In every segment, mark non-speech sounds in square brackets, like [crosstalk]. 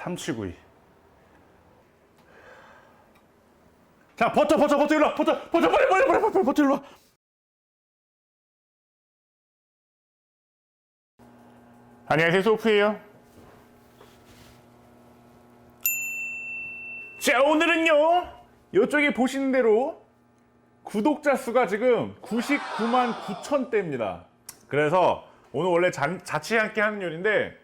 삼치구이. 자, 버터, 버터, 버터 일로 와. 버터, 버터, 빨리, 빨리, 빨리, 빨리, 버터 일로 와. 안녕하세요, 소프예요. 자, 오늘은요. 이쪽에 보시는 대로 구독자 수가 지금 99만 9천 대입니다. 그래서 오늘 원래 자, 자취 함께 하는 요리인데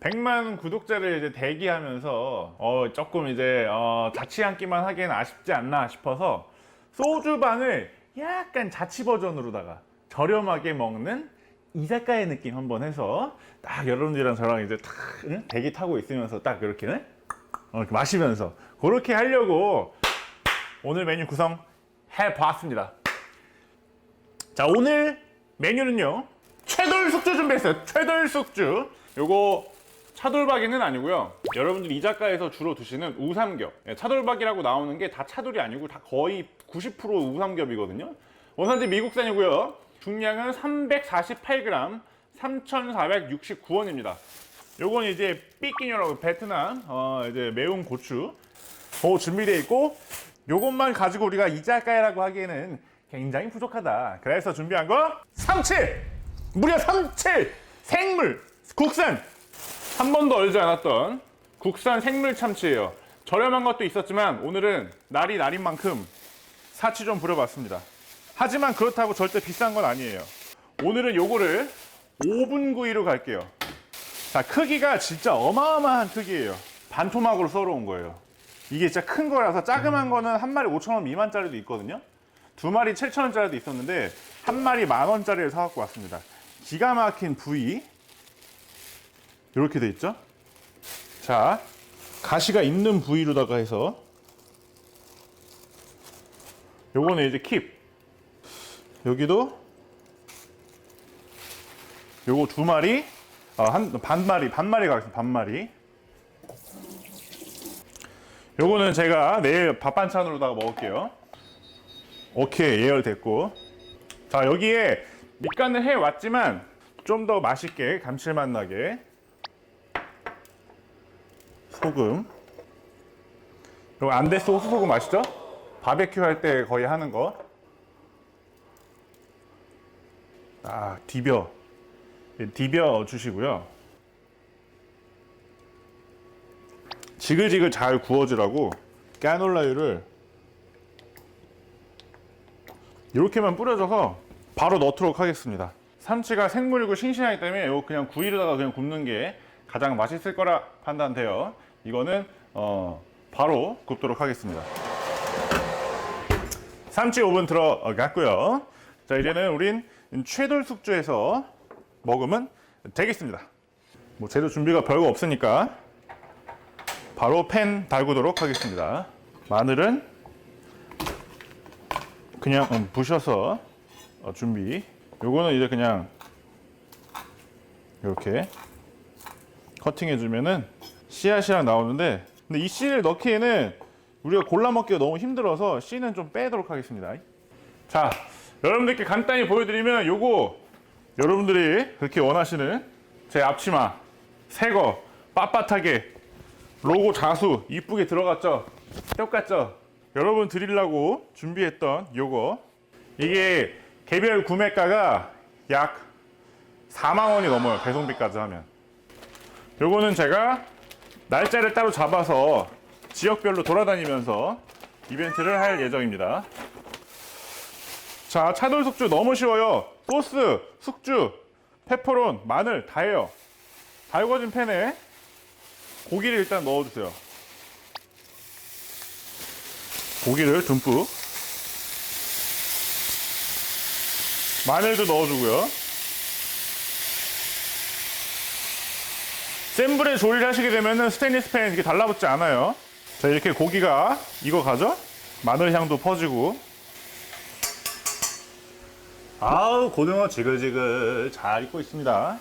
100만 구독자를 이제 대기하면서 어, 조금 이제 어, 자취 한 끼만 하기엔 아쉽지 않나 싶어서 소주방을 약간 자취 버전으로다가 저렴하게 먹는 이자카야 느낌 한번 해서 딱 여러분들이랑 저랑 이제 탁 응? 대기 타고 있으면서 딱 이렇게 응? 어, 이렇게 마시면서 그렇게 하려고 오늘 메뉴 구성 해봤습니다. 자 오늘 메뉴는요 최돌 숙주 준비했어요. 최돌 숙주. 요거 차돌박이는 아니고요. 여러분들이 이 작가에서 주로 드시는 우삼겹. 예, 차돌박이라고 나오는 게 다 차돌이 아니고 다 거의 90% 우삼겹이거든요. 원산지 미국산이고요. 중량은 348g, 3,469원입니다. 요건 이제 삐끼녀라고 베트남 어, 이제 매운 고추 어, 준비되어 있고 요것만 가지고 우리가 이자카야라고 하기에는 굉장히 부족하다. 그래서 준비한 거 삼치! 무려 삼치! 생물! 국산! 한 번도 얼지 않았던 국산 생물 참치예요. 저렴한 것도 있었지만 오늘은 날이 날인 만큼 사치 좀 부려봤습니다. 하지만 그렇다고 절대 비싼 건 아니에요. 오늘은 요거를 5분 구이로 갈게요. 자, 크기가 진짜 어마어마한 크기예요. 반토막으로 썰어온 거예요. 이게 진짜 큰 거라서 자그만 거는 한 마리 5천원 미만짜리도 있거든요. 두 마리 7천원짜리도 있었는데 한 마리 만원짜리를 사갖고 왔습니다. 기가 막힌 부위 이렇게 돼 있죠. 자, 가시가 있는 부위로다가 해서 요거는 이제 킵. 여기도 요거 두 마리, 아, 한 반마리, 반마리 가겠습니다. 반마리. 요거는 제가 내일 밥 반찬으로다가 먹을게요. 오케이 예열 됐고 자 여기에 밑간을 해 왔지만 좀 더 맛있게 감칠맛 나게 소금 그리고 안데스 호수소금 아시죠? 바베큐 할 때 거의 하는 거. 아 디벼 디벼 주시고요. 지글지글 잘 구워지라고 까놀라유를 이렇게만 뿌려줘서 바로 넣도록 하겠습니다. 삼치가 생물이고 싱싱하기 때문에 이거 그냥 구이로다가 그냥 굽는 게 가장 맛있을 거라 판단돼요. 이거는 어, 바로 굽도록 하겠습니다. 삼치 오븐 들어갔고요. 자 이제는 우린 최돌 숙주에서 먹으면 되겠습니다. 뭐 재료 준비가 별거 없으니까 바로 팬 달구도록 하겠습니다. 마늘은 그냥 음, 부셔서 어, 준비. 요거는 이제 그냥 이렇게 커팅해 주면은 씨앗이랑 나오는데 근데 이 씨를 넣기에는 우리가 골라 먹기가 너무 힘들어서 씨는 좀 빼도록 하겠습니다. 자, 여러분들께 간단히 보여드리면 요거 여러분들이 그렇게 원하시는 제 앞치마 새거 빳빳하게 로고 자수 이쁘게 들어갔죠? 똑같죠? 여러분 드리려고 준비했던 요거 이게 개별 구매가가 약 4만 원이 넘어요 배송비까지 하면 요거는 제가 날짜를 따로 잡아서 지역별로 돌아다니면서 이벤트를 할 예정입니다. 자 차돌 숙주 너무 쉬워요. 소스, 숙주, 페퍼론, 마늘 다 해요. 달궈진 팬에 고기를 일단 넣어주세요. 고기를 듬뿍. 마늘도 넣어주고요 센 불에 조리를 하시게 되면 스테인리스 팬 이렇게 달라붙지 않아요. 자 이렇게 고기가 익어가죠? 마늘 향도 퍼지고. 아우 고등어 지글지글 잘 익고 있습니다.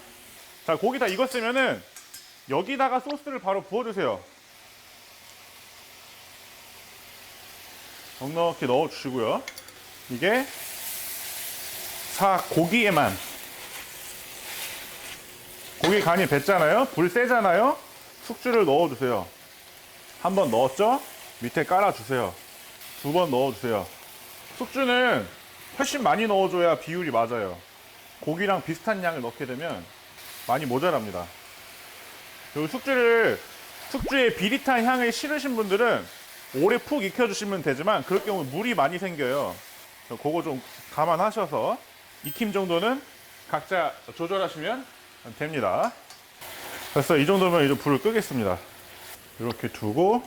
자 고기 다 익었으면은 여기다가 소스를 바로 부어주세요. 넉넉히 넣어주시고요. 이게 사 고기에만 고기 간이 뱄잖아요. 불 세잖아요. 숙주를 넣어주세요. 한 번 넣었죠? 밑에 깔아주세요. 두 번 넣어주세요. 숙주는 훨씬 많이 넣어줘야 비율이 맞아요. 고기랑 비슷한 양을 넣게 되면 많이 모자랍니다. 요 숙주를 숙주의 비릿한 향을 싫으신 분들은 오래 푹 익혀주시면 되지만 그럴 경우 물이 많이 생겨요. 그거 좀 감안하셔서 익힘 정도는 각자 조절하시면 됩니다. 그래서 이 정도면 이제 불을 끄겠습니다. 이렇게 두고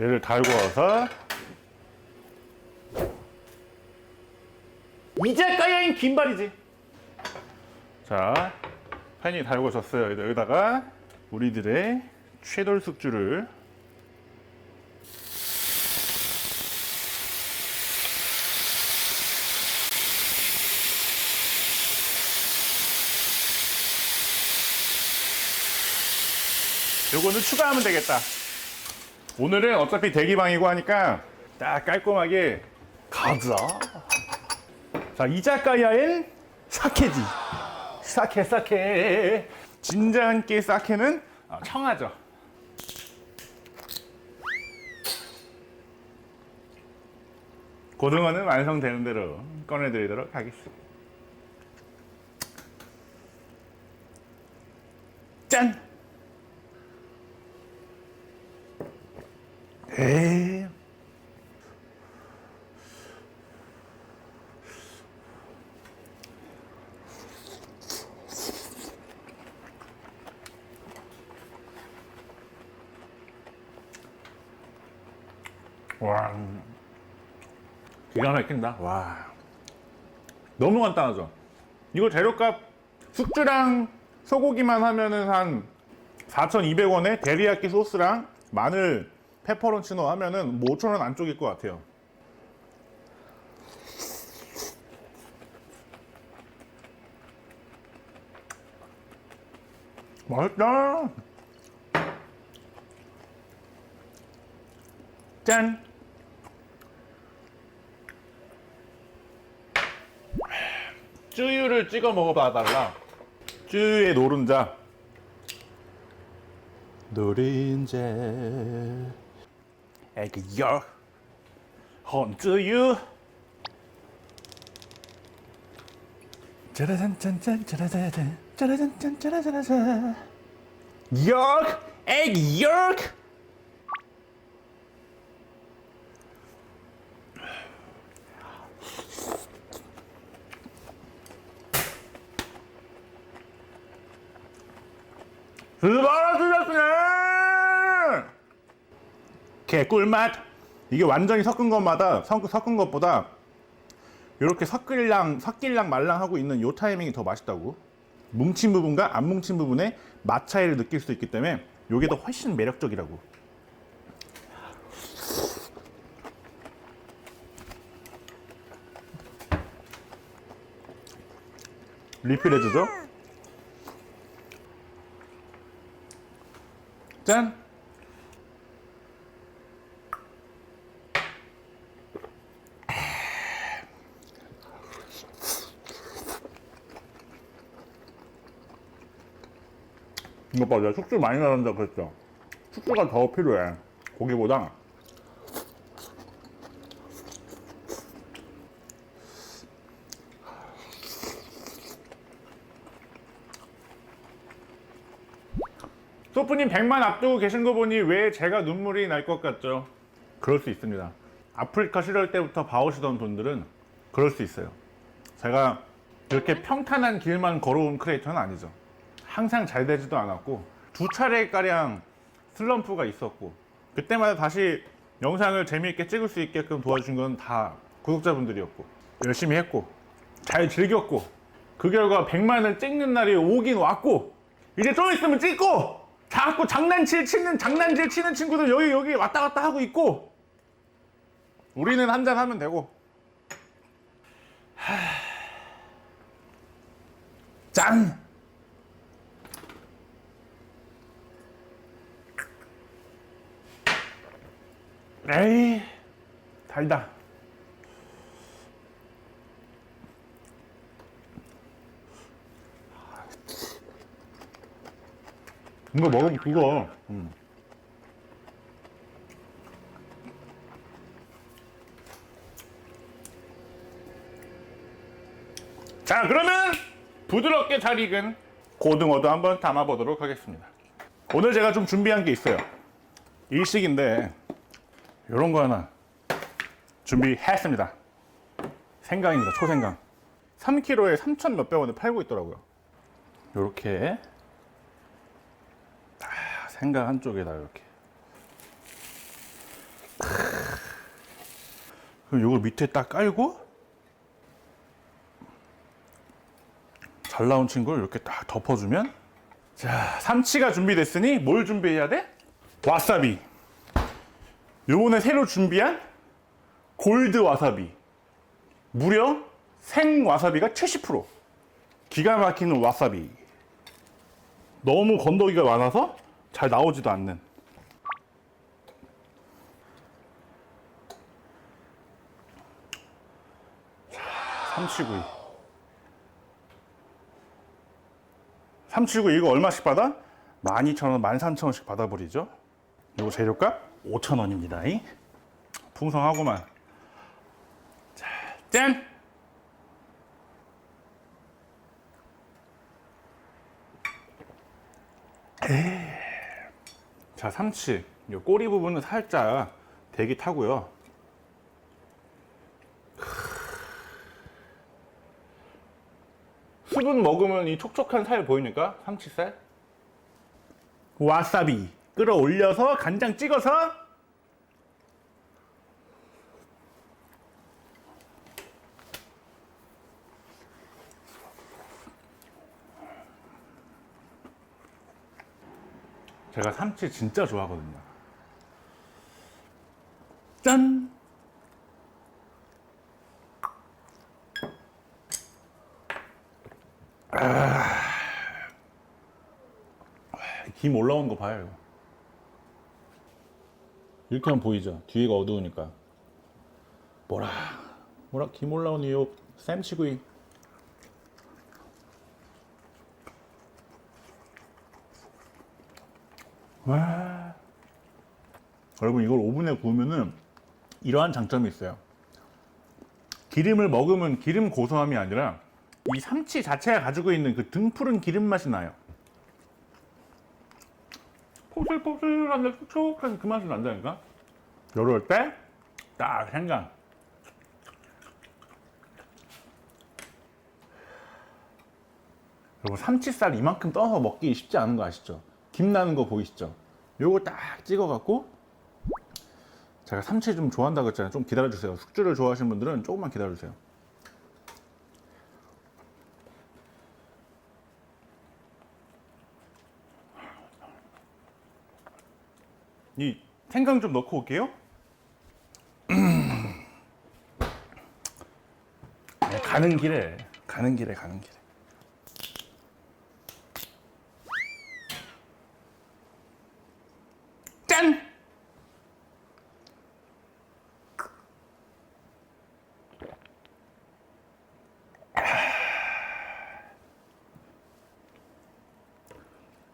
얘를 달고 와서 이제 까야인 긴발이지. 자, 팬이 달궈졌어요. 이제 여기다가 우리들의 최돌 숙주를 요거는 추가하면 되겠다. 오늘은 어차피 대기방이고 하니까 딱 깔끔하게 가자. 자, 이자카야엔 사케지. 사케, 사케. 진자한께 사케는 어, 청하죠. 고등어는 완성되는 대로 꺼내드리도록 하겠습니다. 짠! 에이. 와. 기가 막힌다. 와. 너무 간단하죠? 이거 재료값 숙주랑 소고기만 하면은 한 4,200원에 데리야끼 소스랑 마늘, 페퍼론치노 하면은 뭐 5,000원 안쪽일 것 같아요. 맛있다. 짠. 쯔유를 찍어 먹어봐 달라. 쯔유의 노른자. 노른자. 애기야. 헌쯔유. 짜라잔짠짠 짜라잔짠 짜라잔짠 짜라잔짠. 역. 애기 역. 수고하셨습니다. 개꿀맛. 이게 완전히 섞은 것마다 섞- 섞은 것보다 이렇게 섞일랑 섞일랑 말랑 하고 있는 요 타이밍이 더 맛있다고. 뭉친 부분과 안 뭉친 부분의 맛 차이를 느낄 수 있기 때문에 이게 더 훨씬 매력적이라고. 리필해주죠. 짠! 이거 봐, 내가 숙주 많이 나간다 그랬죠? 숙주가 더 필요해. 고기보다. 소프님 100만 앞두고 계신 거 보니 왜 제가 눈물이 날 것 같죠? 그럴 수 있습니다. 아프리카 시절 때부터 봐오시던 분들은 그럴 수 있어요. 제가 이렇게 평탄한 길만 걸어온 크리에이터는 아니죠. 항상 잘 되지도 않았고 두 차례가량 슬럼프가 있었고 그때마다 다시 영상을 재미있게 찍을 수 있게끔 도와준 건 다 구독자분들이었고 열심히 했고 잘 즐겼고 그 결과 100만을 찍는 날이 오긴 왔고 이제 좀 있으면 찍고 자꾸 장난칠 치는 장난질 치는 친구들 여기 여기 왔다 갔다 하고 있고 우리는 한잔 하면 되고. 하... 짠 에이 달다 이거 먹으면 그거. 음. 자, 그러면 부드럽게 잘 익은 고등어도 한번 담아보도록 하겠습니다. 오늘 제가 좀 준비한 게 있어요. 일식인데 이런 거 하나 준비했습니다. 생강입니다. 초생강. 3kg에 3천 몇백 원에 팔고 있더라고요. 이렇게 아, 생강 한쪽에다 이렇게. 그럼 이걸 밑에 딱 깔고 잘 나온 친구를 이렇게 딱 덮어주면 자 삼치가 준비됐으니 뭘 준비해야 돼? 와사비 요번에 새로 준비한 골드 와사비. 무려 생 와사비가 70% 기가 막히는 와사비. 너무 건더기가 많아서 잘 나오지도 않는. 자, 삼치구이. 삼치구이 이거 얼마씩 받아? 12,000원, 13,000원씩 받아버리죠. 이거 재료값 5,000원입니다 풍성하구만 자, 짠! 자, 삼치. 이 꼬리 부분은 살짝 대기 타고요. 수분 먹으면 이 촉촉한 살 보이니까 삼치살. 와사비 끌어올려서 간장 찍어서 제가 삼치 진짜 좋아하거든요. 짠! 아, 김 올라오는 거 봐요. 이렇게 하면 보이죠? 뒤에가 어두우니까. 뭐라, 뭐라, 김 올라오는 이 쌈치구이. 와. 여러분 이걸 오븐에 구우면은 이러한 장점이 있어요. 기름을 먹으면 기름 고소함이 아니라 이 삼치 자체가 가지고 있는 그 등푸른 기름 맛이 나요. 포슬포슬한데 촉촉한 그 맛이 난다니까. 이럴 때 딱 생강. 여러분 삼치살 이만큼 떠서 먹기 쉽지 않은 거 아시죠? 김 나는 거 보이시죠? 요거 딱 찍어갖고 제가 삼치 좀 좋아한다고 했잖아요. 좀 기다려주세요. 숙주를 좋아하시는 분들은 조금만 기다려주세요. 이 생강 좀 넣고 올게요. [clears throat] 네, 가는 길에 가는 길에 가는 길에. 짠!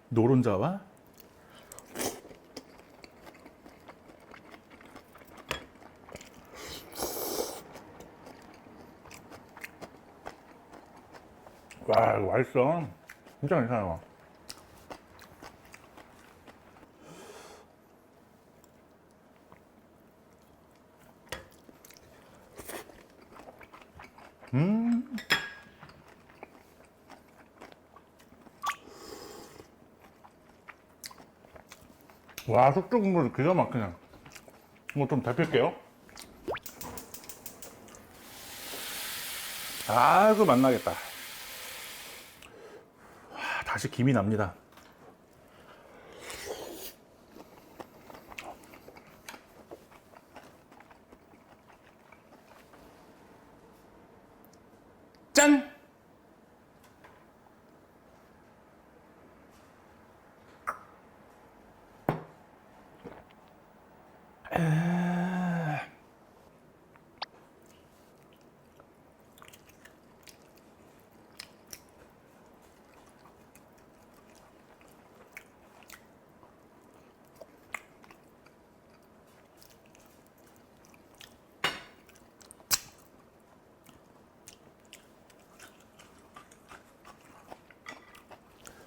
노른자와 와 이거 맛있어. 진짜 괜찮아. 와 숙주 국물 기가 막히네. 이거 좀 데필게요. 아이고 맛나겠다. 와, 다시 김이 납니다 짠!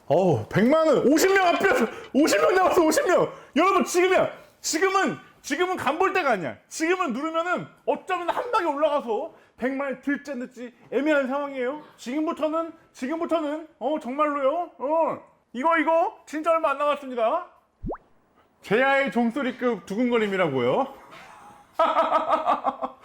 어우, 100만원, 50명 앞에서, 50명 남았어, 50명! 여러분, 지금이야! 지금은, 지금은 간볼 때가 아니야. 지금은 누르면은 어쩌면 한 방에 올라가서 100만원 들지 늦지 애매한 상황이에요. 지금부터는, 지금부터는, 어, 정말로요. 어, 이거, 이거, 진짜 얼마 안 남았습니다. 제야의 종소리급 두근거림이라고요. [laughs]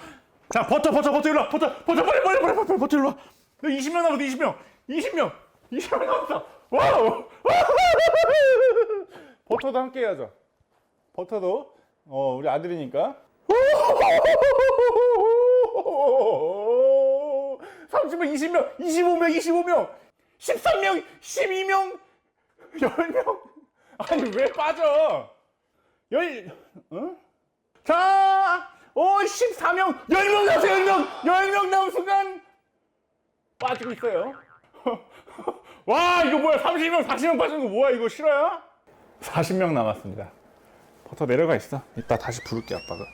자, 버텨, 버텨, 버텨, 일로 와. 버텨, 버텨, 빨리, 빨리, 빨리, 버텨, 버텨, 일로 와. 너 20명 남았어, 20명. 20명. 20명 남았어. 와우. [laughs] 버터도 함께 해야죠. 버터도, 어, 우리 아들이니까. 30명, 20명, 25명, 25명, 13명, 12명, 10명. 아니, 왜 빠져? 열, 어? 자, 오, 14명, 10명 남았어요, 10명! 10명 남은 순간, 빠지고 있어요. [laughs] 와, 이거 뭐야, 30명, 40명 빠지는 거 뭐야, 이거 싫어요? 40명 남았습니다. 버터 내려가 있어. 이따 다시 부를게, 아빠가.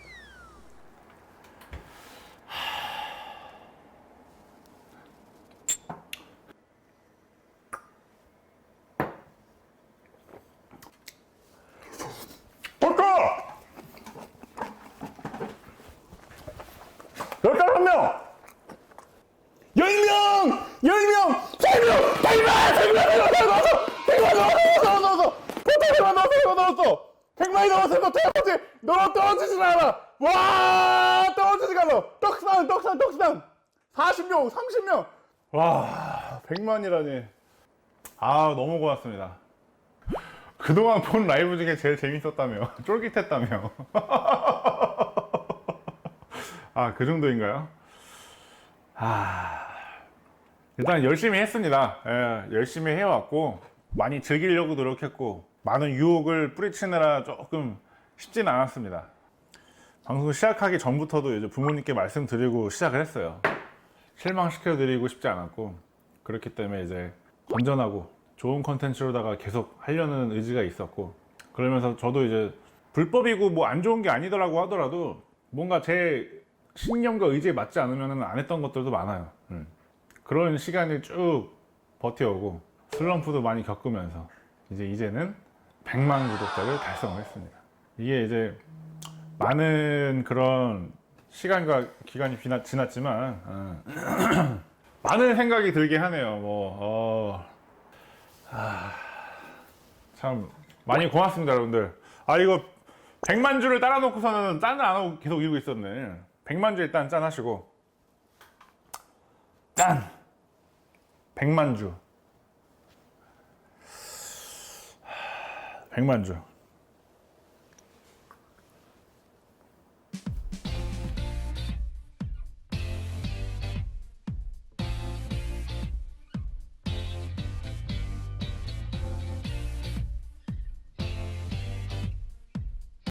버터! 열다섯 명! 열 명! 열 명! 세 명! 백만! 백만! 백만! 넣었어! 백만 넣었어! 넣었어! 넣었어! 포터 백만 넣었어! 백만 넣었어! 백만이 넣었어! 너 떨어지! 너 떨어지질 않아! 와! 떨어지지가 않아! 떡상! 떡상! 떡상! 40명! 30명! 와! 백만이라니. 아, 너무 고맙습니다. 그동안 본 라이브 중에 제일 재밌었다며. [laughs] 쫄깃했다며. [laughs] 아, 그 정도인가요? 아, 일단 열심히 했습니다. 예, 열심히 해왔고, 많이 즐기려고 노력했고, 많은 유혹을 뿌리치느라 조금 쉽진 않았습니다. 방송 시작하기 전부터도 이제 부모님께 말씀드리고 시작을 했어요. 실망시켜드리고 싶지 않았고, 그렇기 때문에 이제 건전하고 좋은 컨텐츠로다가 계속 하려는 의지가 있었고, 그러면서 저도 이제 불법이고 뭐 안 좋은 게 아니더라고 하더라도 뭔가 제 신념과 의지에 맞지 않으면 안 했던 것들도 많아요. 음. 그런 시간을 쭉 버텨오고 슬럼프도 많이 겪으면서 이제 이제는 100만 구독자를 달성을 했습니다. 이게 이제 많은 그런 시간과 기간이 비나- 지났지만 어, [clears throat] 많은 생각이 들게 하네요. 뭐 어, 아, 참 많이 고맙습니다, 여러분들. 아 이거 100만 주를 따라 놓고서는 짠을 안 하고 계속 이러고 있었네. 100만 주 일단 짠 하시고 짠! 100만 주 100만 주